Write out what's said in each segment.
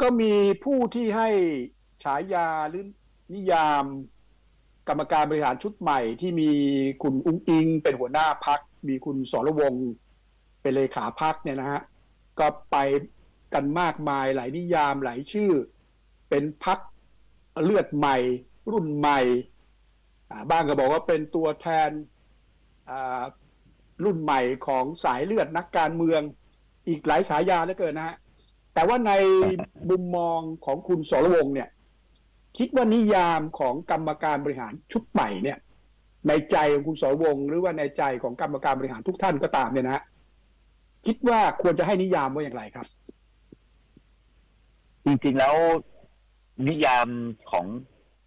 ก็มีผู้ที่ให้ฉายาหรือนิยามกรรมการบริหารชุดใหม่ที่มีคุณอุ้งอิง เป็นหัวหน้าพัก มีคุณสรวงเป็นเลขาพักเนี่ยนะฮะก็ไปกันมากมายหลายนิยามหลายชื่อ เป็นพักเลือดใหม่ รุ่นใหม่บ้างก็บอกว่าเป็นตัวแทนรุ่นใหม่ของสายเลือดนักการเมือง อีกหลายฉายาเหลือเกินนะฮะ แต่ว่าในมุมมองของคุณสรวงเนี่ย คิดว่านิยามของกรรมการบริหารชุดใหม่เนี่ย ในใจของคุณสรวงหรือว่าในใจของกรรมการบริหารทุกท่านก็ตามเนี่ยนะฮะคิดว่าควรจะให้นิยามว่าอย่างไรครับ จริงๆแล้วนิยามของ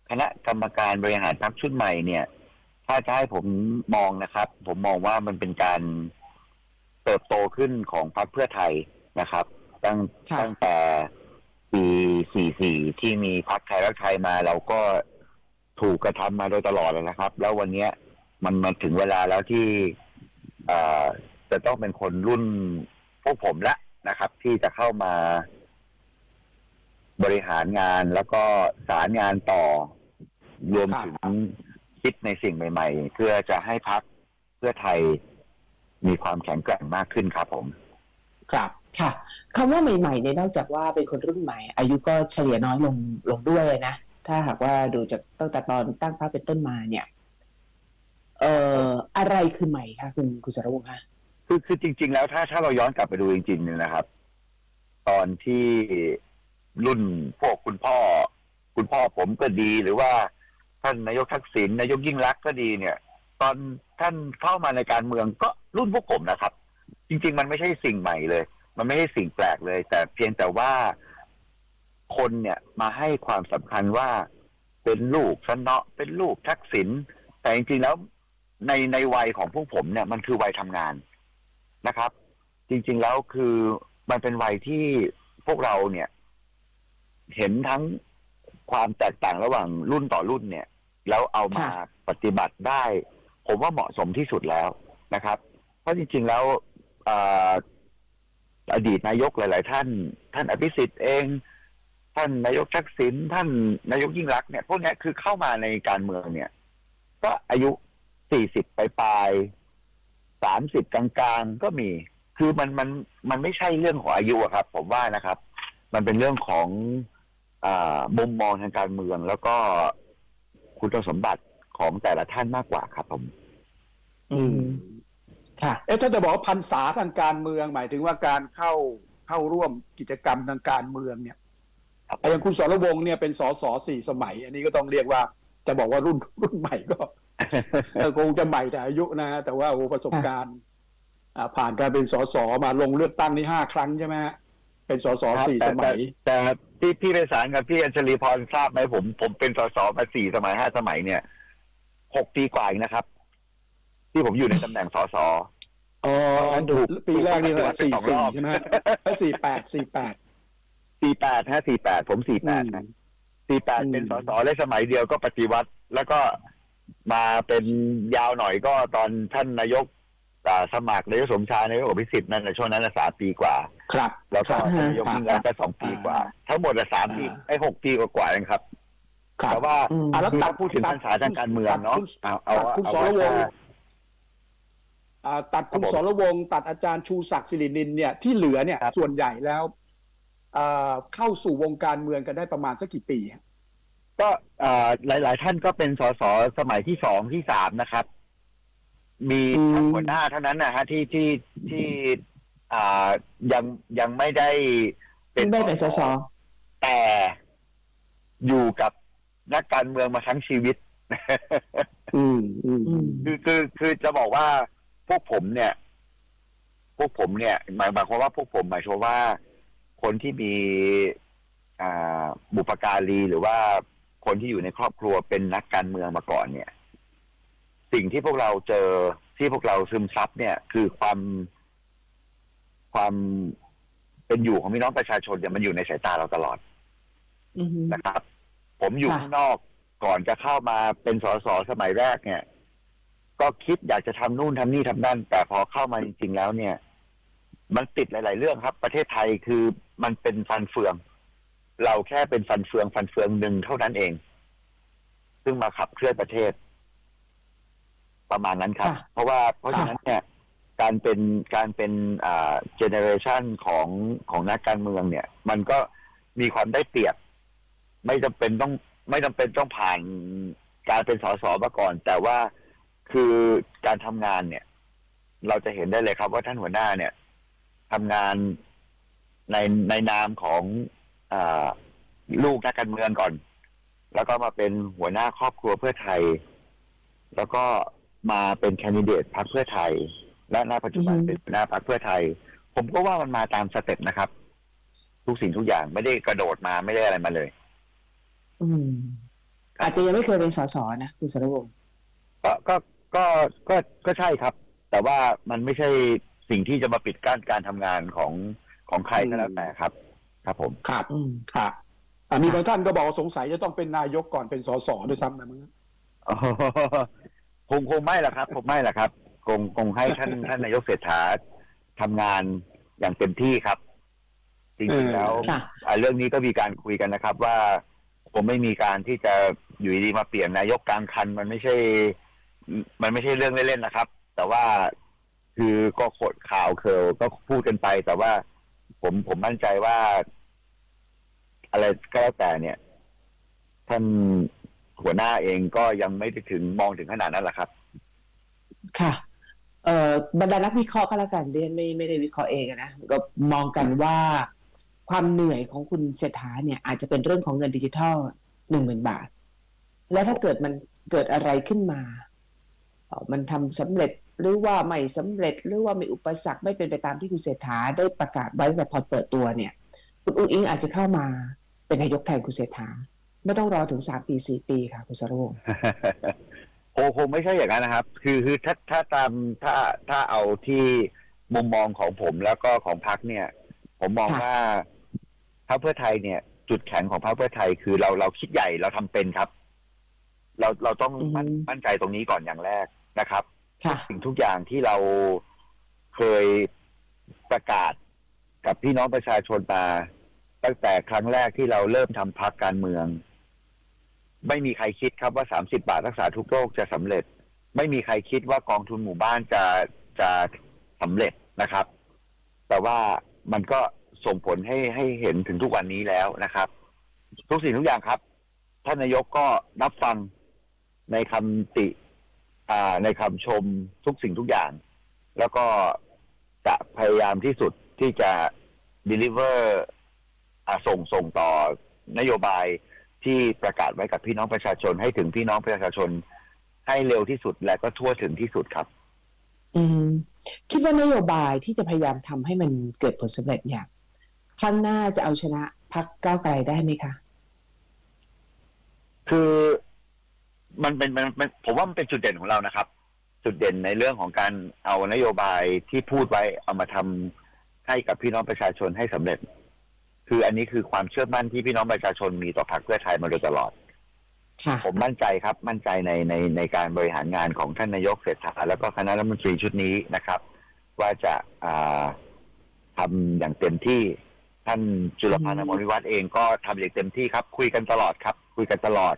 คณะกรรมการบริหารพรรคชุดใหม่เนี่ย ถ้าจะให้ผมมองนะครับ ผมมองว่ามันเป็นการเติบโตขึ้นของพรรคเพื่อไทยนะครับ ตั้งค่ะตั้งแต่ปี44ที่มีพรรคไทยรักไทยมา เราก็ถูกกระทำมาโดยตลอดเลยนะครับ แล้ววันเนี้ยมันมาถึงเวลาแล้วที่เอ่อจะต้องเป็นคนรุ่นพวกผมละนะครับ ที่จะเข้ามาบริหารงานแล้วก็สารงานต่อ รวมครับถึงคิดในสิ่งใหม่ ๆ เพื่อจะให้พักเพื่อไทยมีความแข็งแกร่งมากขึ้นครับผม ครับ ค่ะคำว่าใหม่ๆเนี่ยนอกจากว่าเป็นคนรุ่นใหม่ อายุก็เฉลี่ยน้อยลงลงด้วยนะ ถ้าหากว่าดูจากตั้งแต่ตอนตั้งพรรคเป็นต้นมาเนี่ย เอ่ออะไรคือใหม่คะคุณคุณสรวงศ์คะคือคือจริง ๆ แล้วถ้าถ้าเราย้อนกลับไปดูจริงๆเนี่ยนะครับ ตอนที่รุ่นพวกคุณพ่อ คุณพ่อผมก็ดีหรือว่า ท่านนายกทักษิณนายกยิ่งรักษณ์ก็ดีเนี่ย ตอนท่านเข้ามาในการเมืองก็รุ่นพวกผมนะครับ จริง ๆ มันไม่ใช่สิ่งใหม่เลย มันไม่ใช่สิ่งแปลกเลย แต่เพียงแต่ว่าคนเนี่ยมาให้ความสำคัญว่าเป็นลูกสนอเป็นลูกทักษิณแต่จริงๆแล้วในในวัยของพวกผมเนี่ยมันคือวัยทำงานนะครับ จริง ๆแล้วคือมันเป็นวัยที่พวกเราเนี่ย เห็นทั้งความแตกต่างระหว่างรุ่นต่อรุ่นเนี่ย แล้วเอามาปฏิบัติได้ ผมว่าเหมาะสมที่สุดแล้วนะครับ เพราะจริง ๆ แล้ว อดีตนายกหลาย ๆ ท่าน ท่านอภิสิทธิ์เอง ท่านนายกทักษิณท่านนายกยิ่งรักเนี่ยพวกนี้คือเข้ามาในการเมืองเนี่ย ก็อายุสี่สิบปลายๆสามสิบกลางๆก็มี คือมันมันมันไม่ใช่เรื่องของอายุอะครับ ผมว่านะครับ มันเป็นเรื่องของอมุมมองทางการเมือง แล้วก็คุณสมบัติของแต่ละท่านมากกว่าครับผม อืม ค่ะ เอ๊ะถ้าจะบอกว่าพันษาทางการเมืองหมายถึงว่าการเข้าเข้าร่วมกิจกรรมทางการเมืองเนี่ยครับอย่างคุณสรวงศ์เนี่ยเป็นสสสี่สมัย อันนี้ก็ต้องเรียกว่าจะบอกว่ารุ่นรุ่นใหม่ก็เออคงจะใหม่แต่อายุนะฮะแต่ว่าโอ้ประสบการณ์อ่าผ่านการเป็นสสมาลงเลือกตั้งนี่ห้าครั้งใช่ไหมฮะเป็นสสสี่แต่สมัยแต่แต่พี่พี่ไปสารกับพี่อัญชลีพรทราบไหมผม ผมเป็นสสมาสี่สมัยห้าสมัยเนี่ยหกปีกว่าเองนะครับ ที่ผมอยู่ในตำแหน่งสส อ๋องั้นถูก ปีแรกนี่แหถูละกสี่ปฏิวัติไปสองรสี่อบใช่ไหมสี่แปดสี่แปดสี่แปดฮะสี่แปดผมสี่แปดนะสี่แปดอืมเป็นสสได้สมัยเดียวก็ปฏิวัติ แล้วก็มาเป็นยาวหน่อยก็ตอนท่านนายกอ่าสมัครนายกสมชายนายกอภิสิทธิ์นั่นในช่วงนั้นนะสามปีกว่า ครับ แล้วก็ครับท่านนายกยิ่งรักษณ์ก็สองปีกว่า ทั้งหมดละสามปีอ่าไอ้หกปีกว่าๆเองครับครับแต่ว่าอืมอะแล้วคือตัดถ้าพูดถึงปัญหาทางการเมืองเนาะตัดเอาเอาตัดคุณเอาสรวงศ์ว่าอ่า ตัดคุณครับผมสรวงศ์ตัดอาจารย์ชูศักดิ์สิรินินเนี่ยที่เหลือเนี่ยครับส่วนใหญ่แล้วอ่าเข้าสู่วงการเมืองกันได้ประมาณสักกี่ปีฮะก็เอ่อหลาย ๆ ท่านก็เป็นสสสมัยที่สองที่สามนะครับ มีทางหัวหน้าเท่านั้นนะฮะที่ที่ที่อ่ายังยังไม่ได้เป็นไม่เป็นสสแต่อยู่กับนักการเมืองมาทั้งชีวิต อืมอืมอืมคือคือคือจะบอกว่า พวกผมเนี่ย พวกผมเนี่ยหมายหมายความว่าพวกผมหมายความว่า คนที่มีอ่าบุปการีหรือว่าคนที่อยู่ในครอบครัวเป็นนักการเมืองมาก่อนเนี่ย สิ่งที่พวกเราเจอที่พวกเราซึมซับเนี่ย คือความความเป็นอยู่ของพี่น้องประชาชนเนี่ยมันอยู่ในสายตาเราตลอดอืมนะครับ ผมอยู่ค่ะข้างนอกก่อนจะเข้ามาเป็นสสสมัยแรกเนี่ย ก็คิดอยากจะทำนู่นทำนี่ทำนั่น แต่พอเข้ามาจริงๆแล้วเนี่ย มันติดหลาย ๆ เรื่องครับ ประเทศไทยคือมันเป็นฟันเฟือง เราแค่เป็นฟันเฟืองฟันเฟืองหนึ่งเท่านั้นเอง ซึ่งมาขับเคลื่อนประเทศ ประมาณนั้นครับค่ะเพราะว่าเพราะฉะนั้นเนี่ย การเป็นการเป็นอ่าเจเนอเรชันของของนักการเมืองเนี่ย มันก็มีความได้เปรียบ ไม่จำเป็นต้อง ไม่จำเป็นต้องผ่านการเป็นสสมาก่อน แต่ว่า คือการทำงานเนี่ย เราจะเห็นได้เลยครับ ว่าท่านหัวหน้าเนี่ยทำงานในในนามของอาลูกนักการเมืองก่อน แล้วก็มาเป็นหัวหน้าครอบครัวเพื่อไทย แล้วก็มาเป็นแคนดิเดตพรรคเพื่อไทย และณปัจจุบันอือฮึเป็นหัวหน้าพรรคเพื่อไทย ผมก็ว่ามันมาตามสเต็ปนะครับ ทุกสิ่งทุกอย่างไม่ได้กระโดดมาไม่ได้อะไรมาเลย อืมอาจจะยังไม่เคยเป็นสสนะคุณสรวงศ์ก็ก็ ก็ก็ก็ใช่ครับ แต่ว่ามันไม่ใช่สิ่งที่จะมาปิดกั้นการทำงานของของใครก็แล้วแต่ครับ ครับผม ครับอืมครับอะมีบางท่านก็บอกว่าสงสัยจะต้องเป็นนายกก่อนเป็นสสด้วยซ้ำนะมั้งอ๋อคงคงไม่ละครับคงไม่ละครับ คงคงให้ท่านท่านนายกเศรษฐาทำงานอย่างเต็มที่ครับ จริงๆแล้วค่ะ อ่าเรื่องนี้ก็มีการคุยกันนะครับ ว่าผมไม่มีการที่จะอยู่ดีๆมาเปลี่ยนนายกกลางคัน มันไม่ใช่ มันไม่ใช่เรื่องเล่นๆนะครับ แต่ว่าคือก็ขดข่าวเคอก็พูดกันไป แต่ว่าผมผมมั่นใจว่า อะไรก็แล้วแต่เนี่ย ท่านหัวหน้าเองก็ยังไม่ได้ถึงมองถึงขนาดนั้นแหละครับ ค่ะ เอ่อบรรดานักวิเคราะห์ก็แล้วกันเรียนไม่ไม่ได้วิเคราะห์เองนะก็มองกันว่าความเหนื่อยของคุณเศรษฐาเนี่ย อาจจะเป็นเรื่องของเงินดิจิทัลหนึ่งหมื่นบาท แล้วถ้าเกิดมันเกิดอะไรขึ้นมา มันทำสำเร็จหรือว่าไม่สำเร็จหรือว่ามีอุปสรรคไม่เป็นไปตามที่คุณเศรษฐาได้ประกาศไว้แบบตอนเปิดตัวเนี่ย คุณอุ้งอิงอาจจะเข้ามาเป็นนายกแทนคุณเศรษฐาไม่ต้องรอถึงสามปีสี่ปีค่ะคุณสรวงศ์โอคงไม่ใช่อย่างนั้นนะครับ คือคือถ้าถ้าตามถ้าถ้าเอาที่มุมมองของผมแล้วก็ของพรรคเนี่ย ผมมองค่ะว่าพรรคเพื่อไทยเนี่ย จุดแข็งของพรรคเพื่อไทยคือเราเราคิดใหญ่เราทำเป็นครับ เราเราต้องมั่นมั่นใจตรงนี้ก่อนอย่างแรกนะครับค่ะสิ่งทุกอย่างที่เราเคยประกาศกับพี่น้องประชาชนมา ตั้งแต่ครั้งแรกที่เราเริ่มทำพักการเมือง ไม่มีใครคิดครับว่าสามสิบาทรักษาทุกโรคจะสำเร็จ ไม่มีใครคิดว่ากองทุนหมู่บ้านจะจะสำเร็จนะครับ แต่ว่ามันก็ส่งผลให้ให้เห็นถึงทุกวันนี้แล้วนะครับ ทุกสิ่งทุกอย่างครับท่านนายกก็รับฟัง ในคำติอ่าในคำชมทุกสิ่งทุกอย่าง แล้วก็จะพยายามที่สุดที่จะ deliver อ่าส่งส่งต่อนโยบายที่ประกาศไว้กับพี่น้องประชาชน ให้ถึงพี่น้องประชาชน ให้เร็วที่สุดและก็ทั่วถึงที่สุดครับ อืมคิดว่านโยบายที่จะพยายามทำให้มันเกิดผลสำเร็จเนี่ยครั้งหน้าจะเอาชนะพักก้าวไกลได้ไหมคะ คือ มันเป็นมันมันผมว่ามันเป็นจุดเด่นของเรานะครับ จุดเด่นในเรื่องของการเอานโยบายที่พูดไว้เอามาทำให้กับพี่น้องประชาชนให้สำเร็จ คืออันนี้คือความเชื่อมั่นที่พี่น้องประชาชนมีต่อพรรคเพื่อไทยมาโดยตลอดค่ะผมมั่นใจครับ มั่นใจในในในการบริหารงานของท่านนายกเศรษฐาแล้วก็คณะรัฐมนตรีชุดนี้นะครับ ว่าจะอ่าทำอย่างเต็มที่ท่านจุลพันธ์อมรวิวัฒน์เองก็ทำอย่างเต็มที่ครับ คุยกันตลอดครับ คุยกันตลอด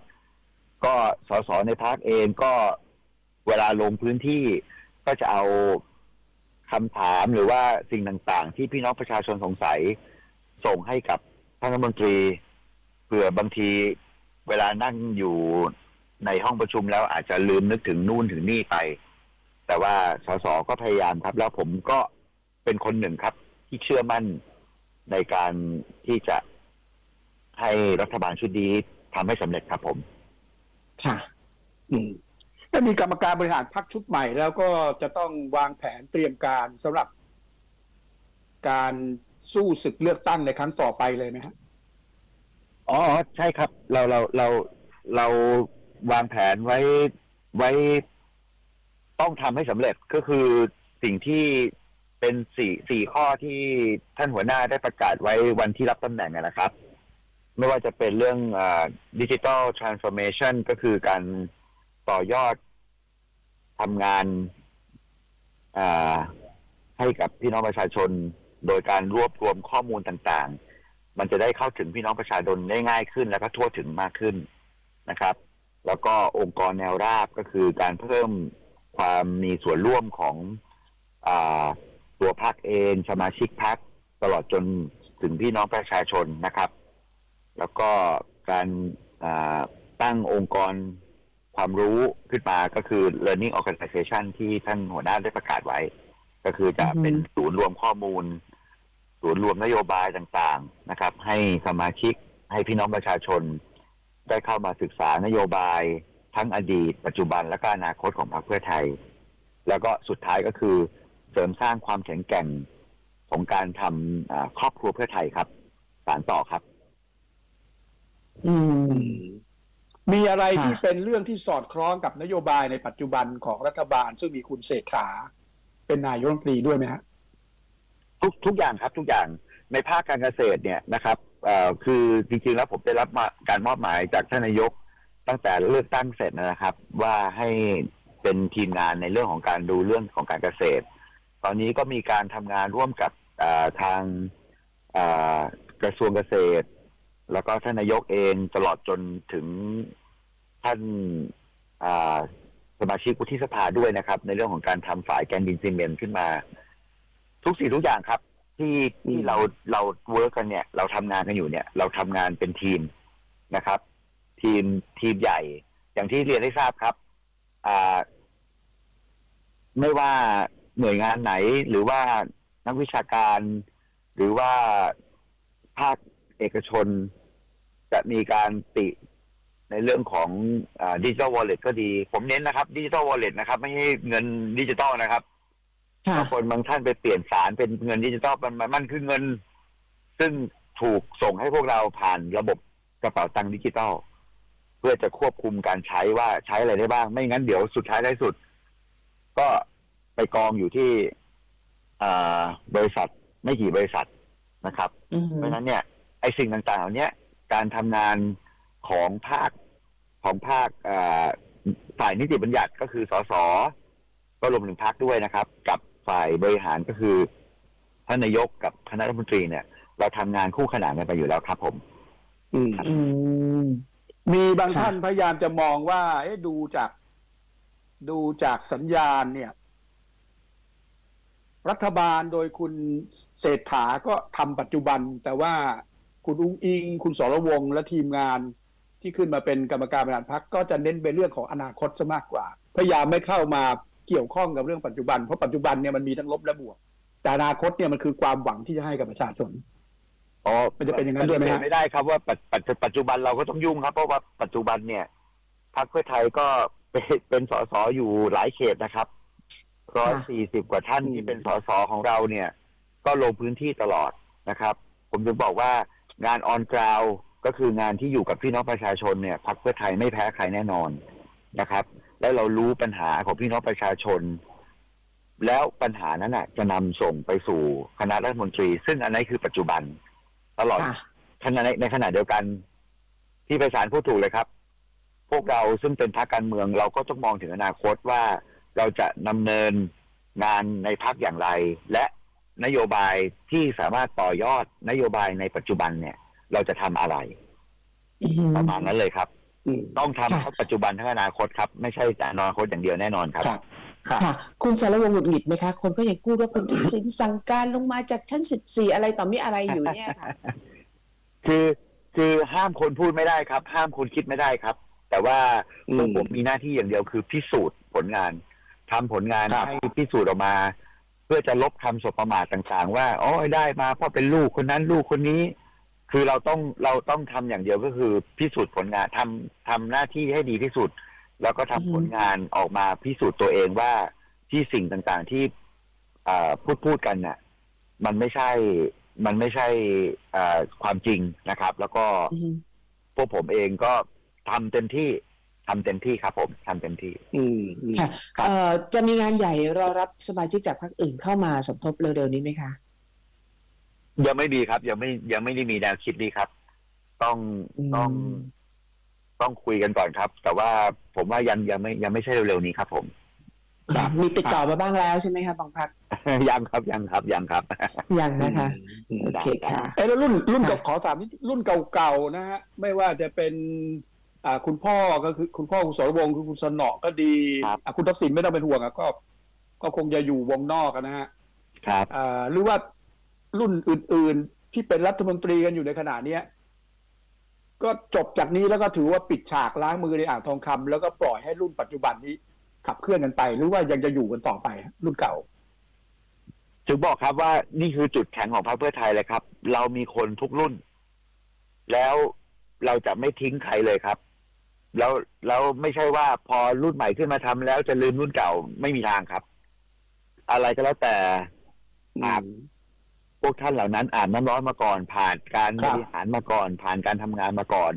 ก็สสในพักเองก็เวลาลงพื้นที่ก็จะเอาคำถามหรือว่าสิ่งต่างๆ ที่พี่น้องประชาชนสงสัยส่งให้กับท่านรัฐมนตรีเผื่อบางทีเวลานั่งอยู่ในห้องประชุมแล้วอาจจะลืมนึกถึงนู่นถึงนี่ไป แต่ว่าสสก็พยายามครับ แล้วผมก็เป็นคนหนึ่งครับ ที่เชื่อมั่นในการที่จะให้รัฐบาลชุดนี้ทำให้สำเร็จครับผม ค่ะ อืมถ้ามีกรรมการบริหารพรรคชุดใหม่ แล้วก็จะต้องวางแผนเตรียมการสำหรับ การสู้ศึกเลือกตั้งในครั้งต่อไปเลยไหมฮะอ๋อใช่ครับ เราเราเราเราวางแผนไว้ไว้ ต้องทำให้สำเร็จก็คือสิ่งที่เป็นสี่สี่ข้อที่ท่านหัวหน้าได้ประกาศไว้วันที่รับตำแหน่งอะนะครับ ไม่ว่าจะเป็นเรื่องดิจิ t a ลทรานส์ฟอร์เมชันก็คือการต่อยอดทำงานให้กับพี่น้องประชาชน โดยการรวบรวมข้อมูลต่างๆ มันจะได้เข้าถึงพี่น้องประชาชนได้ง่ายขึ้น แล้วก็ทั่วถึงมากขึ้นนะครับ แล้วก็องค์กรแนวราบก็คือการเพิ่มความมีส่วนร่วมของอตัวพรรคเอง สมาชิกพรรคตลอดจนถึงพี่น้องประชาชนนะครับ แล้วก็การอ่าตั้งองค์กรความรู้ขึ้นมาก็คือ learning organization ที่ท่านหัวหน้าได้ประกาศไว้ ก็คือจะอือฮึเป็นศูนย์รวมข้อมูล ศูนย์รวมนโยบายต่างๆนะครับ ให้สมาชิกให้พี่น้องประชาชน ได้เข้ามาศึกษานโยบายทั้งอดีต ปัจจุบันและก็อนาคตของพรรคเพื่อไทย แล้วก็สุดท้ายก็คือเสริมสร้างความแข็งแกร่งของการทำอ่าครอบครัวเพื่อไทยครับ สารต่อครับ อืม มีอะไระที่เป็นเรื่องที่สอดคล้องกับนโยบายในปัจจุบันของรัฐบาล ซึ่งมีคุณเศรษฐา เป็นนายกรัฐมนตรีด้วยไหมฮะทุกทุกอย่างครับทุกอย่างในภาคการเกษตรเนี่ยนะครับคือจริงๆแล้วผมได้รับมาการมอบหมายจากท่านนายกตั้งแต่เลือกตั้งเสร็จนะครับ ว่าให้เป็นทีมงานในเรื่องของการดูเรื่องของการเกษตร ตอนนี้ก็มีการทำงานร่วมกับทางกระทรวงเกษตร แล้วก็ท่านนายกเองตลอดจนถึงท่านาสมาชิกวุฒิสภาด้วยนะครับ ในเรื่องของการทำฝ่ายแกนดินซีเมนต์ขึ้นมา ทุกสิ่งทุกอย่างครับ ที่ที่เราเราเวิร์กกันเนี่ย เราทำงานกันอยู่เนี่ย เราทำงานเป็นทีมนะครับ ทีมทีมใหญ่ อย่างที่เรียนให้ทราบครับ อ่า ไม่ว่าหน่วยงานไหนหรือว่านักวิชาการ หรือว่าภาคเอกชน จะมีการติในเรื่องของดิจิทัลวอลเล็ตก็ดี ผมเน้นนะครับดิจิทัลวอลเล็ตนะครับไม่ใช่เงินดิจิตอลนะครับค่ะบางคนบางท่านไปเปลี่ยนสารเป็นเงินดิจิตอลมันมันมันคือเงิน ซึ่งถูกส่งให้พวกเราผ่านระบบกระเป๋าตังค์ดิจิตอลเพื่อจะควบคุมการใช้ว่าใช้อะไรได้บ้าง ไม่งั้นเดี๋ยวสุดท้ายท้ายสุด ก็ไปกองอยู่ที่อ่าบริษัทไม่กี่บริษัทนะครับอืมเพราะฉะนั้นเนี่ยไอ้สิ่งต่างๆเหล่านี้ การทำงานของภาคของภาคอ่าฝ่ายนิติบัญญัติก็คือสสก็รวมถึงพักด้วยนะครับ กับฝ่ายบริหารก็คือท่านนายกกับคณะรัฐมนตรีเนี่ย เราทำงานคู่ขนานกันไปอยู่แล้วครับผม อืม อืม มีบางค่ะ ท่านพยายามจะมองว่า เอ๊ะดูจาก ดูจากสัญญาณเนี่ย รัฐบาลโดยคุณเศรษฐาก็ทำปัจจุบัน แต่ว่า คุณอุ้งอิง คุณสรวงศ์และทีมงานที่ขึ้นมาเป็นกรรมการบริหารพรรคก็จะเน้นไปเรื่องของอนาคตซะมากกว่า พยายามไม่เข้ามาเกี่ยวข้องกับเรื่องปัจจุบัน เพราะปัจจุบันเนี่ยมันมีทั้งลบและบวก แต่อนาคตเนี่ยมันคือความหวังที่จะให้กับประชาชนอ๋อมันจะเป็นอย่างนั้นด้วยไหมฮะปฏิเสธไม่ได้ครับว่าปัจปัจปัจจุบันเราก็ต้องยุ่งครับ เพราะว่าปัจจุบันเนี่ยพรรคเพื่อไทยก็เป็นเป็นสสอยู่หลายเขตนะครับร้อยสี่สิบกว่าท่านที่เป็นสสของเราเนี่ย ก็ลงพื้นที่ตลอดนะครับ ผมถึงบอกว่า งานออนกราวก็คืองานที่อยู่กับพี่น้องประชาชนเนี่ยพรรคเพื่อไทยไม่แพ้ใครแน่นอนนะครับ และเรารู้ปัญหาของพี่น้องประชาชน แล้วปัญหานั้นน่ะ จะนำส่งไปสู่คณะรัฐมนตรี ซึ่งอันนั้นคือปัจจุบัน ตลอดค่ะขณะในในขณะเดียวกัน ที่ไพศาลพูดถูกเลยครับ พวกเราซึ่งเป็นพรรคการเมือง เราก็ต้องมองถึงอนาคตว่าเราจะดำเนินงานในพรรคอย่างไร และ นโยบายที่สามารถต่อยอดนโยบายในปัจจุบันเนี่ย เราจะทำอะไรอืมประมาณนั้นเลยครับอืมต้องทำค่ะทั้งปัจจุบันทั้งอนาคตครับ ไม่ใช่แต่อนาคตอย่างเดียวแน่นอนครับครับครับค่ะ คุณสารวงศ์หงุดหงิดไหมคะ คนก็ยังพูดว่าคุณทักษิณสั่งการลงมาจากชั้นสิบสี่อะไรต่อมีอะไรอยู่เนี่ยค่ะ คือคือห้ามคนพูดไม่ได้ครับ ห้ามคนคิดไม่ได้ครับ แต่ว่าอืมพวกผมมีหน้าที่อย่างเดียวคือพิสูจน์ผลงานทำผลงานครับให้พิสูจน์ออกมา เพื่อจะลบคำสบประมาทต่างๆ ว่าอ๋อได้มาเพราะเป็นลูกคนนั้นลูกคนนี้ คือเราต้องเราต้องทำอย่างเดียวก็คือพิสูจน์ผลงานทำทำหน้าที่ให้ดีที่สุด แล้วก็ทำอืมผลงานออกมาพิสูจน์ตัวเองว่าที่สิ่งต่างๆที่อ่าพูดพูดกันน่ะ มันไม่ใช่มันไม่ใช่อ่าความจริงนะครับ แล้วก็อืมพวกผมเองก็ทำเต็มที่ ทำเต็มที่ครับผมทำเต็มที่ อืมอืมค่ะครับเอ่อจะมีงานใหญ่รอรับสมาชิกจากพรรคอื่นเข้ามาสมทบเร็วๆนี้ไหมคะยังไม่ดีครับ ยังไม่ยังไม่ได้มีแนวคิดนี้ครับ ต้องอืมต้องต้องคุยกันก่อนครับ แต่ว่าผมว่ายังยังไม่ยังไม่ใช่เร็วๆนี้ครับผมครับมีติดต่อมาบ้างแล้วใช่ไหมคะบางพักยังครับยังครับยังครับยังนะคะอืมโอเคค่ะเอ้แล้วรุ่นรุ่นค่ะกับขอสามนิดรุ่นเก่าๆนะฮะไม่ว่าจะเป็นอ่า คุณพ่อก็คือคุณพ่อคุณสรวงศ์คือคุณสนอก็ดีครับอะคุณทักษิณไม่ต้องเป็นห่วงอะก็ ก็คงจะอยู่วงนอกอะนะฮะครับ อ่าหรือว่ารุ่นอื่น ๆที่เป็นรัฐมนตรีกันอยู่ในขณะเนี้ย ก็จบจากนี้แล้วก็ถือว่าปิดฉากล้างมือในอ่างทองคำแล้วก็ปล่อยให้รุ่นปัจจุบันนี้ขับเคลื่อนกันไป หรือว่ายังจะอยู่กันต่อไปฮะรุ่นเก่า ถึงบอกครับว่านี่คือจุดแข็งของพรรคเพื่อไทยเลยครับ เรามีคนทุกรุ่น แล้วเราจะไม่ทิ้งใครเลยครับ แล้วแล้วไม่ใช่ว่าพอรุ่นใหม่ขึ้นมาทำแล้วจะลืมรุ่นเก่าไม่มีทางครับ อะไรก็แล้วแต่ครับพวกท่านเหล่านั้นอ่านน้ำร้อนมาก่อน ผ่านการครับบริหารมาก่อน ผ่านการทำงานมาก่อน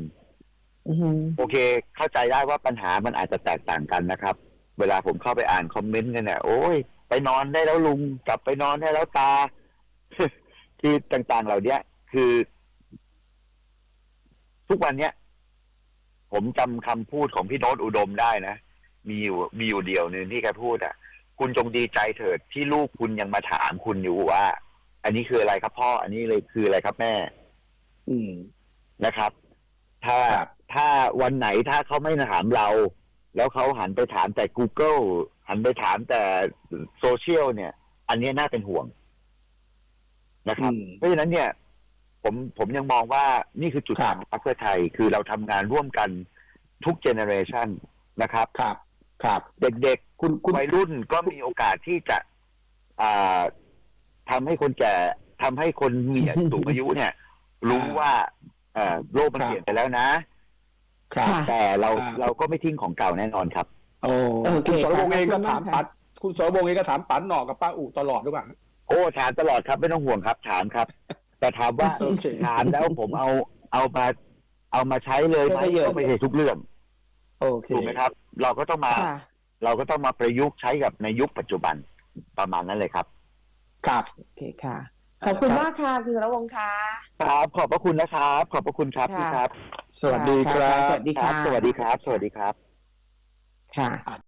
อือหือโอเค เข้าใจได้ว่าปัญหามันอาจจะแตกต่างกันนะครับ เวลาผมเข้าไปอ่านคอมเมนต์กันเนี่ยโอ้ยไปนอนได้แล้วลุงกลับไปนอนได้แล้วตาคือต่างๆเหล่าเนี้ย คือ ทุกวันเนี้ย ผมจำคำพูดของพี่โน้ตอุดมได้นะ มีอยู่มีอยู่เดียวหนึ่งที่แกพูดอะ คุณจงดีใจเถิดที่ลูกคุณยังมาถามคุณอยู่ว่า อันนี้คืออะไรครับพ่อ อันนี้เลยคืออะไรครับแม่ อืมนะครับ ถ้าครับถ้าวันไหนถ้าเขาไม่ถามเรา แล้วเขาหันไปถามแต่ Google หันไปถามแต่โซเชียลเนี่ย อันนี้น่าเป็นห่วงนะครับอืมเพราะฉะนั้นเนี่ย ผมผมยังมองว่านี่คือจุดครัขอบงพรรคเพื่อไทย คือเราทำงานร่วมกันทุกเจเนอเรชันนะครับ ครับ ครับ เด็กคุณคุณ ๆวัยรุ่นก็มีโอกาสที่จะอ่าทำให้คนแก่ทำให้คนมีสูงอายุเนี่ย รู้ว่าเอ่อโลกมันครับ เปลี่ยนไปแล้วนะ ครับ ค่ะ แต่เราอ่า เราก็ไม่ทิ้งของเก่าแน่นอนครับ โอ้โอเคคุณสรวงศ์เองก็ขอบคุณถามมากค่ะ ปัดคุณสรวงศ์เองก็ถามปันหนอกกับป้าอู่ตลอดหรือเปล่า โอ้ถามตลอดครับไม่ต้องห่วงครับ ถามครับ แต่ถามว่าโอเคถามแล้วผมเอาเอามาเอามาใช้เลยไหมใช้ประโยชน์ก็ไม่ใช่ทุกเรื่องโอเคถูกไหมครับ เราก็ต้องมาค่ะเราก็ต้องมาประยุกต์ใช้กับในยุคปัจจุบันประมาณนั้นเลยครับ ครับโอเคค่ะ ขอบคุณครับมากค่ะคุณสรวงศ์ค่ะครับขอบพระคุณนะครับ ขอบพระคุณครับค่ะพี่ครับ สวัสดีครับ สวัสดีครัค่ะบสวัสดีครับ สวัสดีครับค่ะ